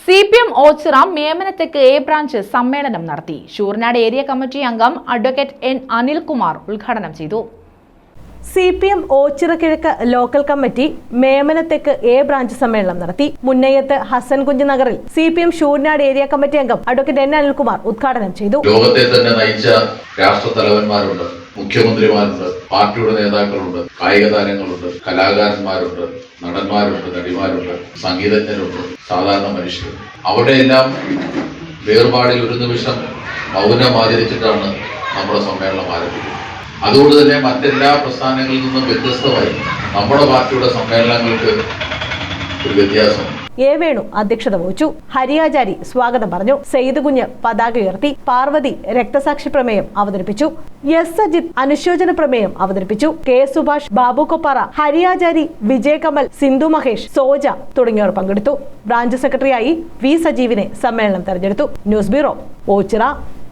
C P M Ochira മേമനത്തേക്ക് A branch സമ്മേളനം നടത്തി. ഷൂർനാട് ഏരിയ കമ്മിറ്റി അംഗം അഡ്വക്കേറ്റ് എൻ അനിൽകുമാർ ഉദ്ഘാടനം ചെയ്തു. സി പി എം ഓച്ചിറ കിഴക്ക് ലോക്കൽ കമ്മിറ്റി മേമനത്തേക്ക് എ ബ്രാഞ്ച് സമ്മേളനം നടത്തി. മുന്നയ്യത്ത് ഹസൻ കുഞ്ഞ് നഗറിൽ C P M Sooranad area committee അംഗം അഡ്വക്കേറ്റ് എൻ അനിൽകുമാർ ഉദ്ഘാടനം ചെയ്തു. ലോകത്തെ തന്നെ നയിച്ച രാഷ്ട്ര തലവന്മാരുണ്ട് മുഖ്യമന്ത്രിമാരുണ്ട് പാർട്ടിയുടെ നേതാക്കളുണ്ട് കായിക താരങ്ങളുണ്ട് കലാകാരന്മാരുണ്ട് നടന്മാരുണ്ട് നടിമാരുണ്ട് സംഗീതജ്ഞരുണ്ട് സാധാരണ മനുഷ്യരുണ്ട്. അവിടെയെല്ലാം വേർപാടിൽ ഒരു നിമിഷം മൗനം ആചരിച്ചിട്ടാണ് നമ്മുടെ സമ്മേളനം ആരംഭിക്കുന്നത്. അതുകൊണ്ട് തന്നെ മറ്റെല്ലാ പ്രസ്ഥാനങ്ങളിൽ നിന്നും വ്യത്യസ്തമായി നമ്മുടെ പാർട്ടിയുടെ സമ്മേളനങ്ങൾക്ക് ഒരു വ്യത്യാസം എ വേണു അധ്യക്ഷത വഹിച്ചു. ഹരിയാചാരി സ്വാഗതം പറഞ്ഞു. സെയ്ദ് കുഞ്ഞ് പതാക ഉയർത്തി പാർവതി രക്തസാക്ഷി പ്രമേയം അവതരിപ്പിച്ചു. എസ് സജിത് അനുശോചന പ്രമേയം അവതരിപ്പിച്ചു. കെ സുഭാഷ് ബാബു കൊപ്പാറ ഹരിയാചാരി വിജയകമൽ സിന്ധു മഹേഷ് സോജ തുടങ്ങിയവർ പങ്കെടുത്തു. ബ്രാഞ്ച് സെക്രട്ടറിയായി വി സജീവിനെ സമ്മേളനം തെരഞ്ഞെടുത്തു. News bureau Ochira.